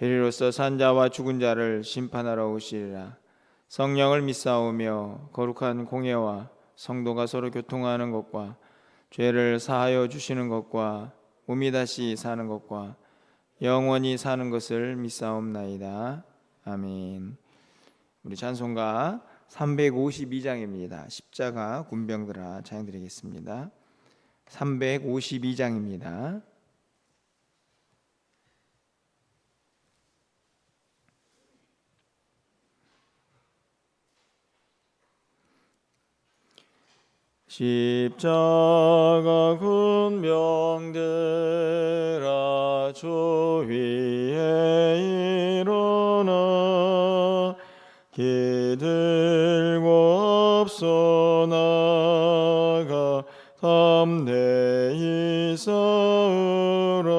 죄리로서 산자와 죽은 자를 심판하러 오시리라. 성령을 믿사오며 거룩한 공예와 성도가 서로 교통하는 것과 죄를 사하여 주시는 것과 몸이 다시 사는 것과 영원히 사는 것을 믿사옵나이다. 아멘. 우리 찬송가 352장입니다. 십자가 군병들아 찬양 드리겠습니다. 352장입니다 십자가 군병들아 주 위에 일어나 기들고 앞서 나가 담대히 싸우라.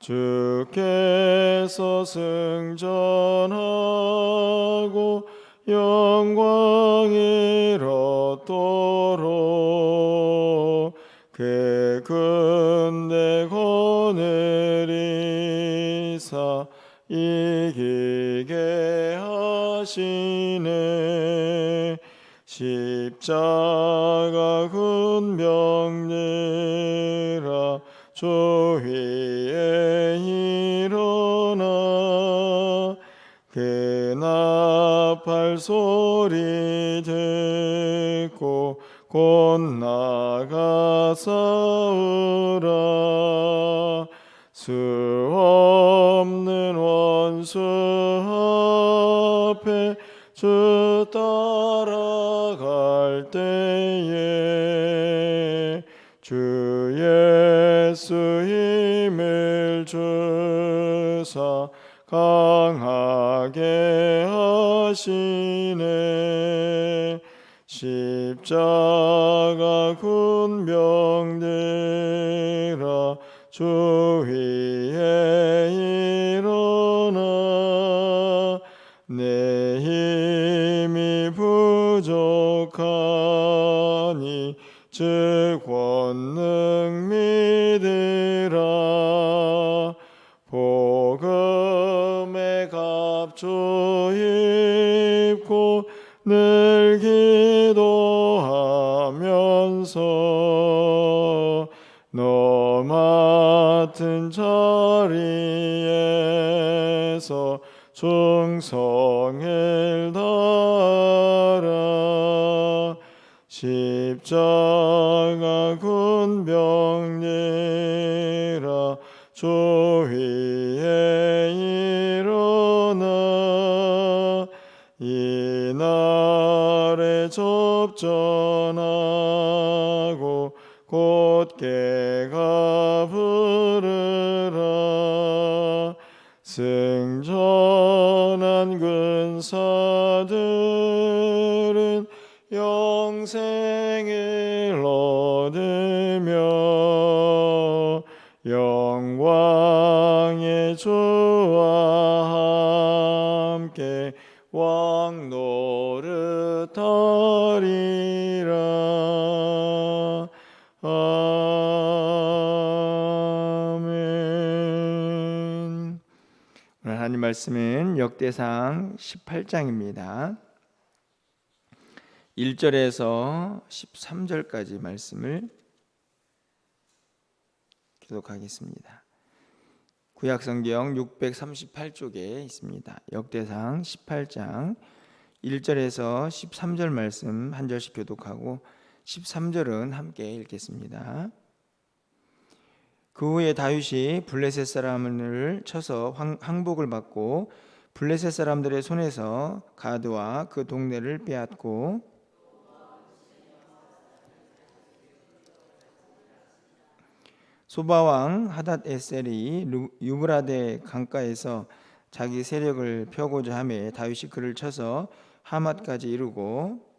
주께서 승전하고 영광을 얻도록 그 군대 거느리사 이기게 하시네. 십자가 군병들아 주 위에 일어나 그 나팔 소리 듣고 곧 나가 싸우라. 수 없는 원수 앞에 주 따라갈 때에 주 예수 힘을 주사 강하게 하시네 십자가 군병들아 주 위에 일어나 내 힘 충성을 다하라 십자 하나님 말씀은 역대상 18장입니다 1절에서 13절까지 말씀을 기록하겠습니다. 구약 성경 638쪽에 있습니다. 역대상 18장 1절에서 13절 말씀 한 절씩 교독하고 13절은 함께 읽겠습니다. 그 후에 다윗이 블레셋 사람을 쳐서 황- 항복을 받고 블레셋 사람들의 손에서 가드와 그 동네를 빼앗고 소바 왕 하닷 에셀이 루- 유브라데 강가에서 자기 세력을 펴고자 하매 다윗이 그를 쳐서 하맛까지 이르고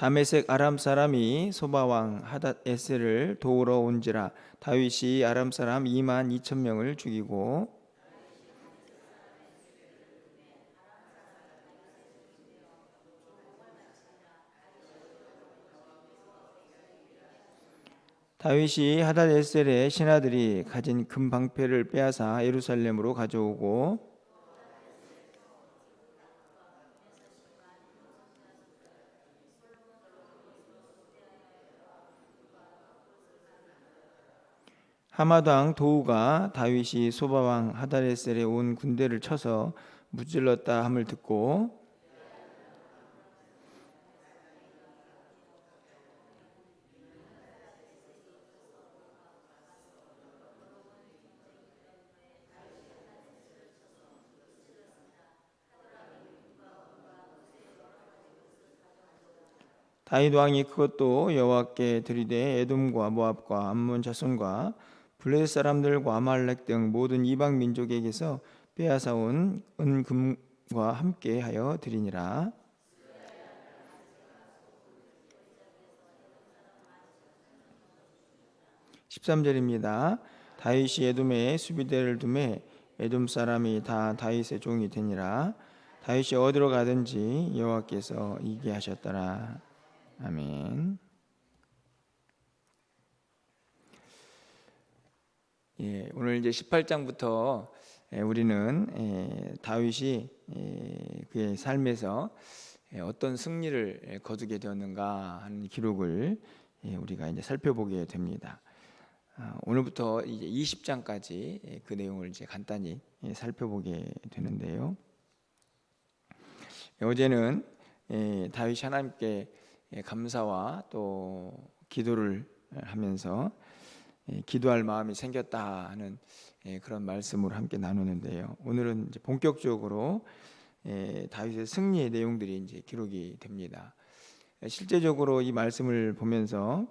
다메섹 아람 사람이 소바 왕 하닷 에셀을 도우러 온지라 다윗이 아람 사람 2만 2천 명을 죽이고 다윗이 하닷에셀의 신하들이 가진 금 방패를 빼앗아 예루살렘으로 가져오고 하마당 도우가 다윗이 소바왕 하다레셀에 온 군대를 쳐서 무찔렀다 함을 듣고 다윗 왕이 그것도 여호와께 드리되 에돔과 모압과 암몬 자손과 블레셋 사람들과 아말렉 등 모든 이방 민족에게서 빼앗아 온 은금과 함께 하여 드리니라. 13절입니다. 다윗이 에돔에 수비대를 두매 에돔 사람이 다 다윗의 종이 되니라. 다윗이 어디로 가든지 여호와께서 이게 하셨더라. 아멘. 예, 오늘 이제 18장부터 예, 우리는 예, 다윗이 예, 그의 삶에서 예, 어떤 승리를 예, 거두게 되었는가 하는 기록을 예, 우리가 이제 살펴보게 됩니다. 아, 오늘부터 이제 20장까지 예, 그 내용을 이제 간단히 예, 살펴보게 되는데요. 예, 어제는 예, 다윗이 하나님께 예, 감사와 또 기도를 하면서 예, 기도할 마음이 생겼다 하는 예, 그런 말씀으로 함께 나누는데요. 오늘은 이제 본격적으로 예, 다윗의 승리의 내용들이 이제 기록이 됩니다. 예, 실제적으로 이 말씀을 보면서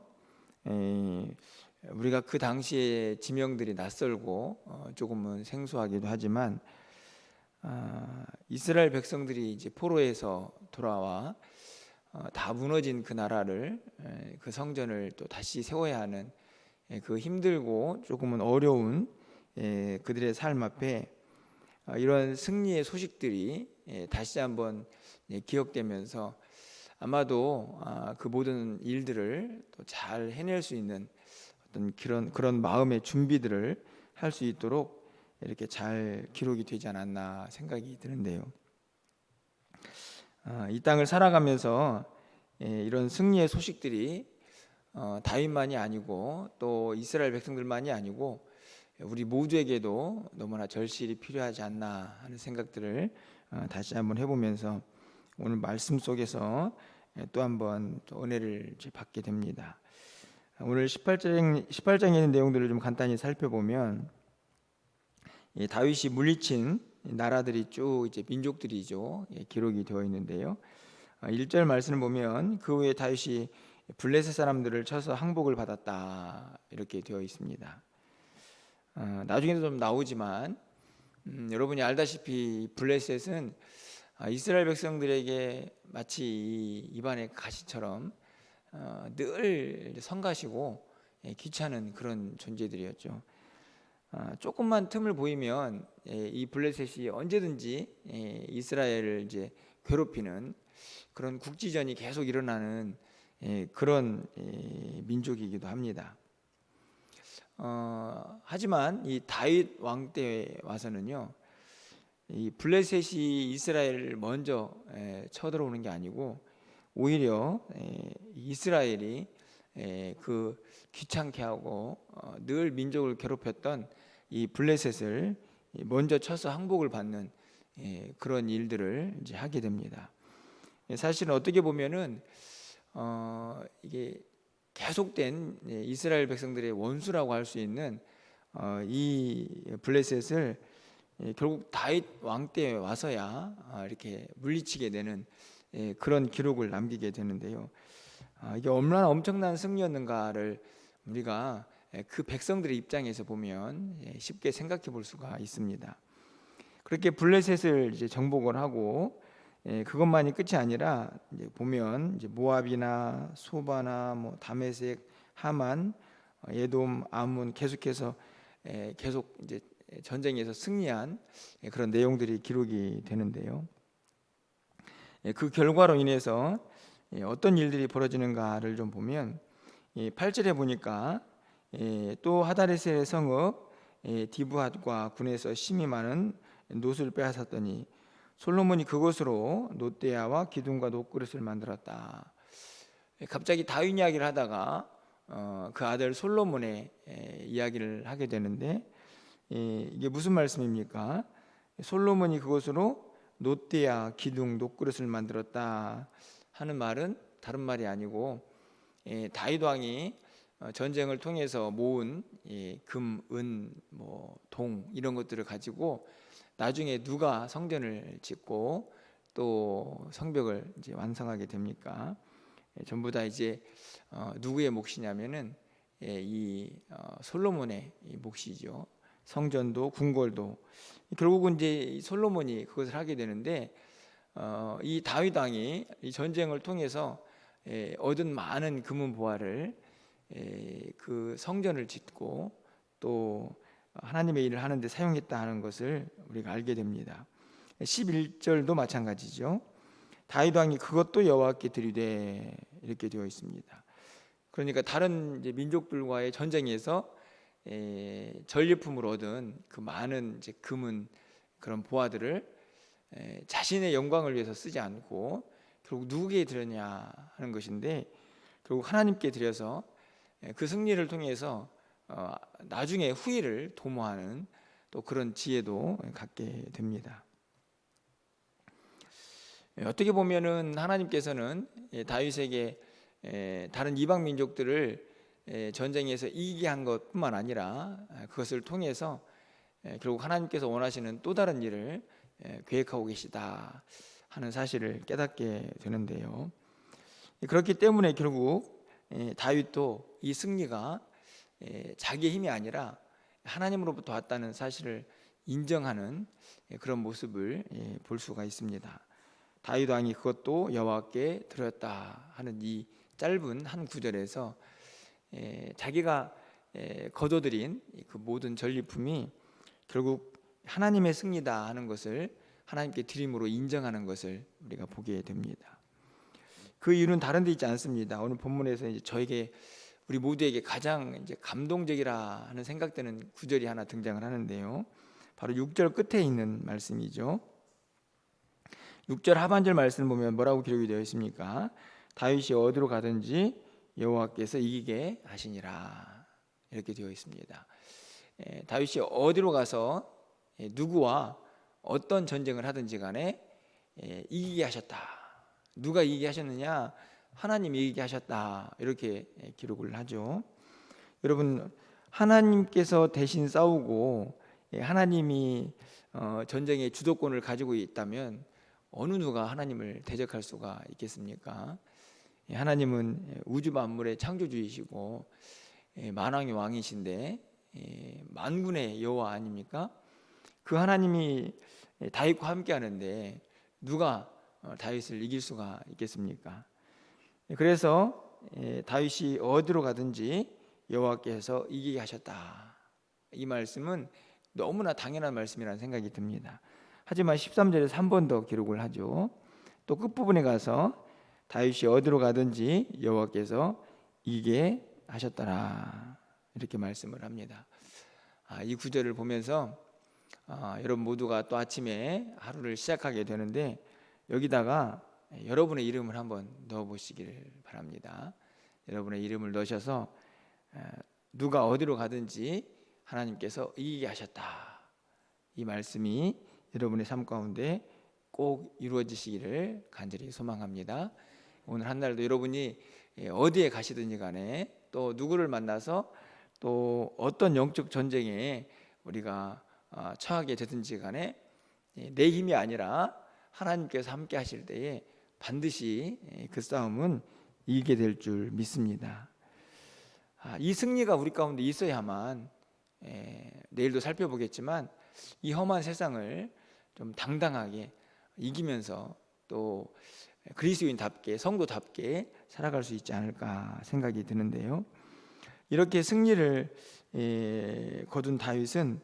예, 우리가 그 당시에 지명들이 낯설고 어, 조금은 생소하기도 하지만 아, 이스라엘 백성들이 이제 포로에서 돌아와 어, 다 무너진 그 나라를 에, 그 성전을 또 다시 세워야 하는 에, 그 힘들고 조금은 어려운 에, 그들의 삶 앞에 어, 이런 승리의 소식들이 에, 다시 한번 예, 기억되면서 아마도 아, 그 모든 일들을 또 잘 해낼 수 있는 어떤 그런 그런 마음의 준비들을 할 수 있도록 이렇게 잘 기록이 되지 않았나 생각이 드는데요. 아, 이 땅을 살아가면서 예, 이런 승리의 소식들이 어, 다윗만이 아니고 또 이스라엘 백성들만이 아니고 우리 모두에게도 너무나 절실히 필요하지 않나 하는 생각들을 어, 다시 한번 해보면서 오늘 말씀 속에서 예, 또 한번 또 은혜를 받게 됩니다. 오늘 18장 18장에 있는 내용들을 좀 간단히 살펴보면 이 다윗이 물리친 나라들이 쭉 이제 민족들이죠. 예, 기록이 되어 있는데요. 1절 말씀을 보면 그 후에 다윗이 블레셋 사람들을 쳐서 항복을 받았다 이렇게 되어 있습니다. 어, 나중에도 좀 나오지만 음, 여러분이 알다시피 블레셋은 아, 이스라엘 백성들에게 마치 이 입안의 가시처럼 어, 늘 성가시고 예, 귀찮은 그런 존재들이었죠. 아, 조금만 틈을 보이면 예, 이 블레셋이 언제든지 예, 이스라엘을 이제 괴롭히는 그런 국지전이 계속 일어나는 예, 그런 예, 민족이기도 합니다. 어, 하지만 이 다윗 왕 때 와서는요, 이 블레셋이 이스라엘을 먼저 예, 쳐들어오는 게 아니고 오히려 예, 이스라엘이 예, 그 귀찮게 하고 어, 늘 민족을 괴롭혔던 이 블레셋을 먼저 쳐서 항복을 받는 예, 그런 일들을 이제 하게 됩니다. 예, 사실은 어떻게 보면은 어, 이게 계속된 예, 이스라엘 백성들의 원수라고 할 수 있는 어, 이 블레셋을 예, 결국 다윗 왕 때 와서야 아, 이렇게 물리치게 되는 예, 그런 기록을 남기게 되는데요. 아, 이게 얼마나 엄청난 승리였는가를 우리가 예, 그 백성들의 입장에서 보면 예, 쉽게 생각해 볼 수가 있습니다. 그렇게 블레셋을 이제 정복을 하고 예, 그것만이 끝이 아니라 이제 보면 이제 모압이나 소바나 뭐 다메섹, 하만, 어, 에돔, 아문 계속해서 예, 계속 이제 전쟁에서 승리한 예, 그런 내용들이 기록이 되는데요. 예, 그 결과로 인해서 예, 어떤 일들이 벌어지는가를 좀 보면 8절에 보니까 예, 또 하다레셀의 성읍 예, 디브핫과 군에서 심히 많은 노수를 빼앗았더니 솔로몬이 그곳으로 노대야와 기둥과 노그릇을 만들었다. 예, 갑자기 다윗 이야기를 하다가 어, 그 아들 솔로몬의 예, 이야기를 하게 되는데 예, 이게 무슨 말씀입니까? 솔로몬이 그곳으로 노대야 기둥 노그릇을 만들었다 하는 말은 다른 말이 아니고 예, 다윗 왕이 어, 전쟁을 통해서 모은 이 금, 은, 뭐 동 이런 것들을 가지고 나중에 누가 성전을 짓고 또 성벽을 이제 완성하게 됩니까? 예, 전부 다 이제 어, 누구의 몫이냐면은 예, 이 어, 솔로몬의 이 몫이죠. 성전도 궁궐도 결국은 이제 이 솔로몬이 그것을 하게 되는데 어, 이 다윗 왕이 이 전쟁을 통해서 예, 얻은 많은 금은 보화를 예, 그 성전을 짓고 또 하나님의 일을 하는데 사용했다 하는 것을 우리가 알게 됩니다. 11절도 마찬가지죠. 다윗 왕이 그것도 여호와께 드리되 이렇게 되어 있습니다. 그러니까 다른 민족들과의 전쟁에서 에, 전리품으로 얻은 그 많은 금은 그런 보화들을 에, 자신의 영광을 위해서 쓰지 않고 결국 누구에게 드렸냐 하는 것인데 결국 하나님께 드려서 에, 그 승리를 통해서 어, 나중에 후일을 도모하는 또 그런 지혜도 갖게 됩니다. 예, 어떻게 보면은 하나님께서는 예, 다윗에게 예, 다른 이방 민족들을 전쟁에서 이기게 한 것뿐만 아니라 그것을 통해서 결국 하나님께서 원하시는 또 다른 일을 계획하고 계시다 하는 사실을 깨닫게 되는데요. 그렇기 때문에 결국 다윗도 이 승리가 자기의 힘이 아니라 하나님으로부터 왔다는 사실을 인정하는 그런 모습을 볼 수가 있습니다. 다윗 왕이 그것도 여호와께 드렸다 하는 이 짧은 한 구절에서 자기가 거둬들인 그 모든 전리품이 결국 하나님의 승리다 하는 것을 하나님께 드림으로 인정하는 것을 우리가 보게 됩니다. 그 이유는 다른 데 있지 않습니다. 오늘 본문에서 이제 저에게 우리 모두에게 가장 이제 감동적이라 하는 생각되는 구절이 하나 등장을 하는데요. 바로 6절 끝에 있는 말씀이죠. 6절 하반절 말씀 보면 뭐라고 기록이 되어 있습니까? 다윗이 어디로 가든지 여호와께서 이기게 하시니라 이렇게 되어 있습니다. 예, 다윗이 어디로 가서 예, 누구와 어떤 전쟁을 하든지 간에 예, 이기게 하셨다. 누가 이기게 하셨느냐? 하나님이 이기게 하셨다. 이렇게 예, 기록을 하죠. 여러분 하나님께서 대신 싸우고 예, 하나님이 어, 전쟁의 주도권을 가지고 있다면 어느 누가 하나님을 대적할 수가 있겠습니까? 예, 하나님은 우주 만물의 창조주이시고 만왕의 왕이신데 만군의 여호와 아닙니까? 그 하나님이 다윗과 함께 하는데 누가 어, 다윗을 이길 수가 있겠습니까? 그래서 다윗이 어디로 가든지 여호와께서 이기게 하셨다. 이 말씀은 너무나 당연한 말씀이라는 생각이 듭니다. 하지만 13절에서 한 번 더 기록을 하죠. 또 끝부분에 가서 다윗이 어디로 가든지 여호와께서 이기게 하셨더라. 이렇게 말씀을 합니다. 아, 이 구절을 보면서 아, 여러분 모두가 또 아침에 하루를 시작하게 되는데 여기다가 여러분의 이름을 한번 넣어 보시기를 바랍니다. 여러분의 이름을 넣으셔서 누가 어디로 가든지 하나님께서 이기게 하셨다. 이 말씀이 여러분의 삶 가운데 꼭 이루어지시기를 간절히 소망합니다. 오늘 한 날도 여러분이 어디에 가시든지 간에 또 누구를 만나서 또 어떤 영적 전쟁에 우리가 아, 처하게 되든지 간에 예, 내 힘이 아니라 하나님께서 함께 하실 때에 반드시 예, 그 싸움은 이기게 될 줄 믿습니다. 아, 이 승리가 우리 가운데 있어야만 예, 내일도 살펴보겠지만 이 험한 세상을 좀 당당하게 이기면서 또 그리스도인답게 성도답게 살아갈 수 있지 않을까 생각이 드는데요. 이렇게 승리를 예, 거둔 다윗은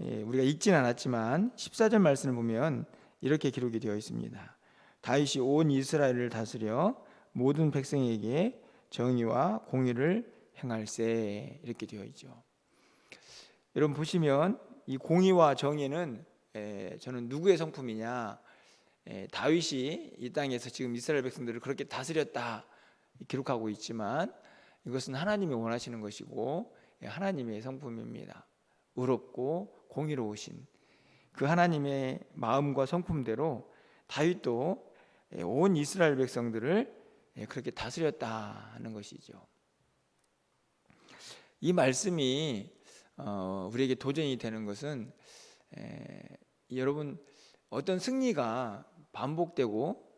예, 우리가 읽진 않았지만 14절 말씀을 보면 이렇게 기록이 되어 있습니다. 다윗이 온 이스라엘을 다스려 모든 백성에게 정의와 공의를 행할세 이렇게 되어 있죠. 여러분 보시면 이 공의와 정의는 에, 저는 누구의 성품이냐? 에, 다윗이 이 땅에서 지금 이스라엘 백성들을 그렇게 다스렸다 기록하고 있지만 이것은 하나님이 원하시는 것이고 예, 하나님의 성품입니다. 의롭고 공의로우신 그 하나님의 마음과 성품대로 다윗도 예, 온 이스라엘 백성들을 예, 그렇게 다스렸다 하는 것이죠. 이 말씀이 어, 우리에게 도전이 되는 것은 에, 여러분 어떤 승리가 반복되고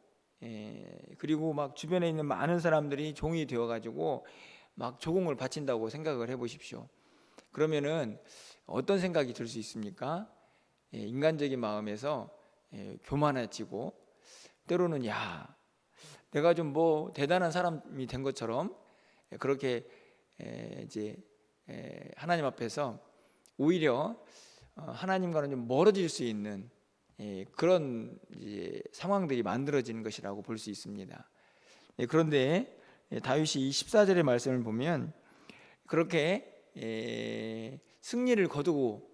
에, 그리고 막 주변에 있는 많은 사람들이 종이 되어 가지고 막 조공을 바친다고 생각을 해 보십시오. 그러면은 어떤 생각이 들 수 있습니까? 예, 인간적인 마음에서 예, 교만해지고 때로는 야 내가 좀 뭐 대단한 사람이 된 것처럼 예, 그렇게 에, 이제 에, 하나님 앞에서 오히려 어, 하나님과는 좀 멀어질 수 있는 예, 그런 상황들이 만들어지는 것이라고 볼 수 있습니다. 예, 그런데 예, 다윗이 이 14절의 말씀을 보면 그렇게 예, 승리를 거두고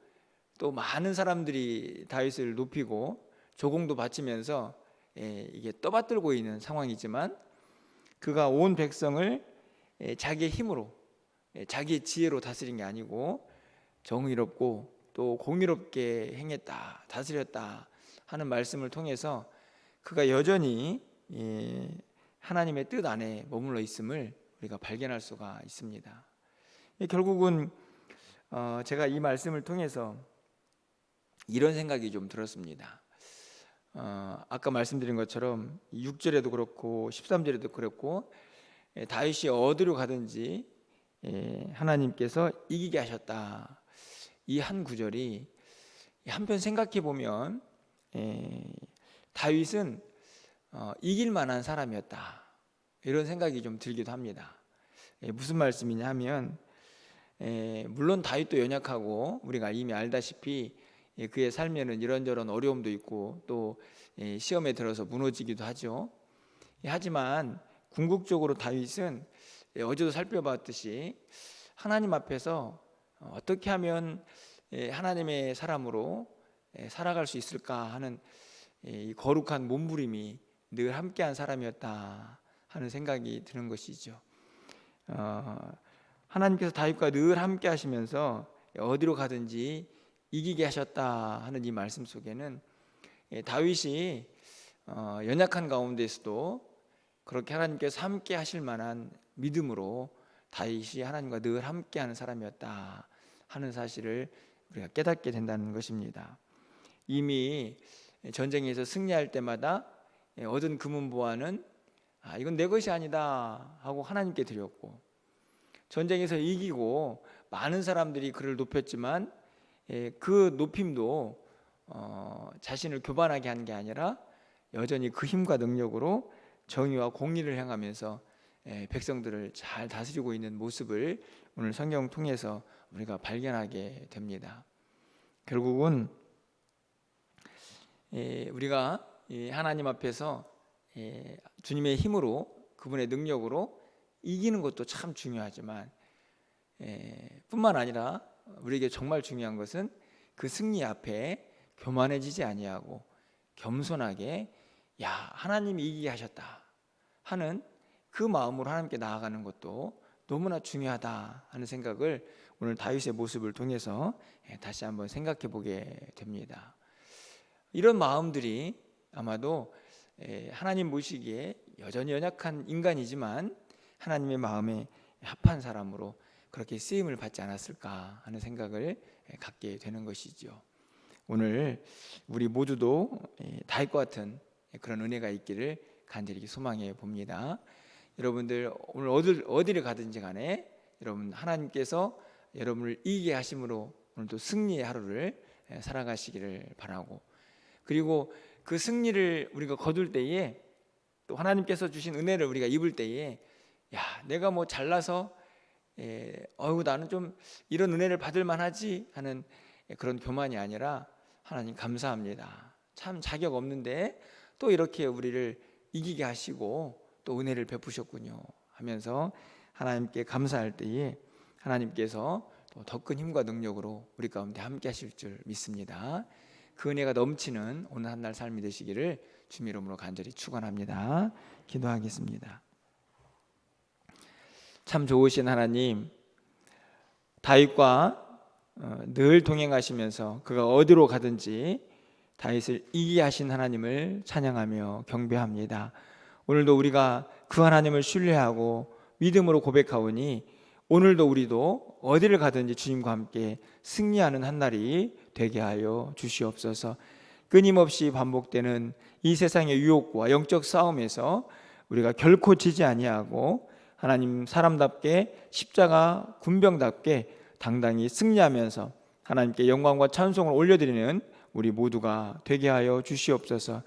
또 많은 사람들이 다윗을 높이고 조공도 바치면서 예, 이게 떠받들고 있는 상황이지만 그가 온 백성을 예, 자기의 힘으로 예, 자기의 지혜로 다스린 게 아니고 정의롭고 또 공의롭게 행했다 다스렸다 하는 말씀을 통해서 그가 여전히 예, 하나님의 뜻 안에 머물러 있음을 우리가 발견할 수가 있습니다. 예, 결국은 어, 제가 이 말씀을 통해서 이런 생각이 좀 들었습니다. 어, 아까 말씀드린 것처럼 6절에도 그렇고 13절에도 그렇고 예, 다윗이 어디로 가든지 예, 하나님께서 이기게 하셨다. 이 한 구절이 한편 생각해 보면 예, 다윗은 어, 이길 만한 사람이었다. 이런 생각이 좀 들기도 합니다. 예, 무슨 말씀이냐 하면 예, 물론 다윗도 연약하고 우리가 이미 알다시피 예, 그의 삶에는 이런저런 어려움도 있고 또 예, 시험에 들어서 무너지기도 하죠. 예, 하지만 궁극적으로 다윗은 예, 어제도 살펴봤듯이 하나님 앞에서 어, 어떻게 하면 예, 하나님의 사람으로 예, 살아갈 수 있을까 하는 예, 이 거룩한 몸부림이 늘 함께한 사람이었다 하는 생각이 드는 것이죠. 어, 하나님께서 다윗과 늘 함께 하시면서 어디로 가든지 이기게 하셨다 하는 이 말씀 속에는 예, 다윗이 어, 연약한 가운데서도 그렇게 하나님께서 함께 하실 만한 믿음으로 다윗이 하나님과 늘 함께하는 사람이었다 하는 사실을 우리가 깨닫게 된다는 것입니다. 이미 전쟁에서 승리할 때마다 얻은 금은 보화는 아, 이건 내 것이 아니다 하고 하나님께 드렸고 전쟁에서 이기고 많은 사람들이 그를 높였지만 예, 그 높임도 어, 자신을 교만하게 한 게 아니라 여전히 그 힘과 능력으로 정의와 공의를 행하면서 예, 백성들을 잘 다스리고 있는 모습을 오늘 성경 통해서 우리가 발견하게 됩니다. 결국은 예, 우리가 하나님 앞에서 주님의 힘으로 그분의 능력으로 이기는 것도 참 중요하지만 뿐만 아니라 우리에게 정말 중요한 것은 그 승리 앞에 교만해지지 아니하고 겸손하게 야 하나님이 이기게 하셨다 하는 그 마음으로 하나님께 나아가는 것도 너무나 중요하다 하는 생각을 오늘 다윗의 모습을 통해서 예, 다시 한번 생각해 보게 됩니다. 이런 마음들이 아마도 예, 하나님 보시기에 여전히 연약한 인간이지만 하나님의 마음에 합한 사람으로 그렇게 쓰임을 받지 않았을까 하는 생각을 갖게 되는 것이죠. 오늘 우리 모두도 예, 다윗과 같은 그런 은혜가 있기를 간절히 소망해 봅니다. 여러분들 오늘 어딜 어디를 가든지 간에 여러분 하나님께서 여러분을 이기게 하심으로 오늘도 승리의 하루를 예, 살아가시기를 바라고 그리고 그 승리를 우리가 거둘 때에 또 하나님께서 주신 은혜를 우리가 입을 때에 야 내가 뭐 잘나서 예, 어우 나는 좀 이런 은혜를 받을 만하지 하는 그런 교만이 아니라 하나님 감사합니다. 참 자격 없는데 또 이렇게 우리를 이기게 하시고 또 은혜를 베푸셨군요 하면서 하나님께 감사할 때에 하나님께서 더 큰 힘과 능력으로 우리 가운데 함께 하실 줄 믿습니다. 그 은혜가 넘치는 오늘 한 날 삶이 되시기를 주님 이름으로 간절히 축원합니다. 기도하겠습니다. 참 좋으신 하나님 다윗과 어, 늘 동행하시면서 그가 어디로 가든지 다윗을 이기게 하신 하나님을 찬양하며 경배합니다. 오늘도 우리가 그 하나님을 신뢰하고 믿음으로 고백하오니 오늘도 우리도 어디를 가든지 주님과 함께 승리하는 한 날이 되게 하여 주시옵소서. 끊임없이 반복되는 이 세상의 유혹과 영적 싸움에서 우리가 결코 지지 아니하고 하나님 사람답게 십자가 군병답게 당당히 승리하면서 하나님께 영광과 찬송을 올려드리는 우리 모두가 되게 하여 주시옵소서.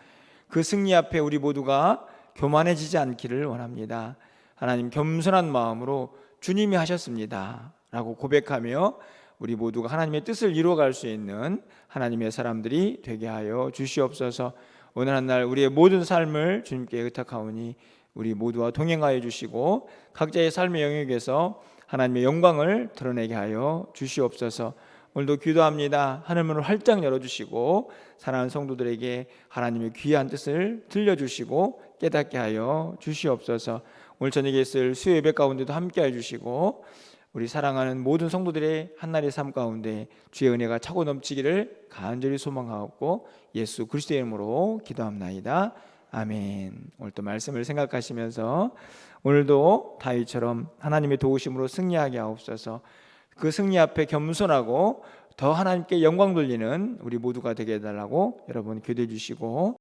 그 승리 앞에 우리 모두가 교만해지지 않기를 원합니다. 하나님 겸손한 마음으로 주님이 하셨습니다. 라고 고백하며 우리 모두가 하나님의 뜻을 이루어갈 수 있는 하나님의 사람들이 되게 하여 주시옵소서. 오늘 한 날 우리의 모든 삶을 주님께 의탁하오니 우리 모두와 동행하여 주시고 각자의 삶의 영역에서 하나님의 영광을 드러내게 하여 주시옵소서. 오늘도 기도합니다. 하늘문을 활짝 열어주시고 사랑하는 성도들에게 하나님의 귀한 뜻을 들려주시고 깨닫게 하여 주시옵소서. 오늘 저녁에 있을 수요 예배 가운데도 함께해 주시고 우리 사랑하는 모든 성도들의 한날의 삶 가운데 주의 은혜가 차고 넘치기를 간절히 소망하고 예수 그리스도의 이름으로 기도합나이다. 아멘. 오늘 또 말씀을 생각하시면서 오늘도 다윗처럼 하나님의 도우심으로 승리하게 하옵소서. 그 승리 앞에 겸손하고 더 하나님께 영광 돌리는 우리 모두가 되게 해달라고 여러분 기도해 주시고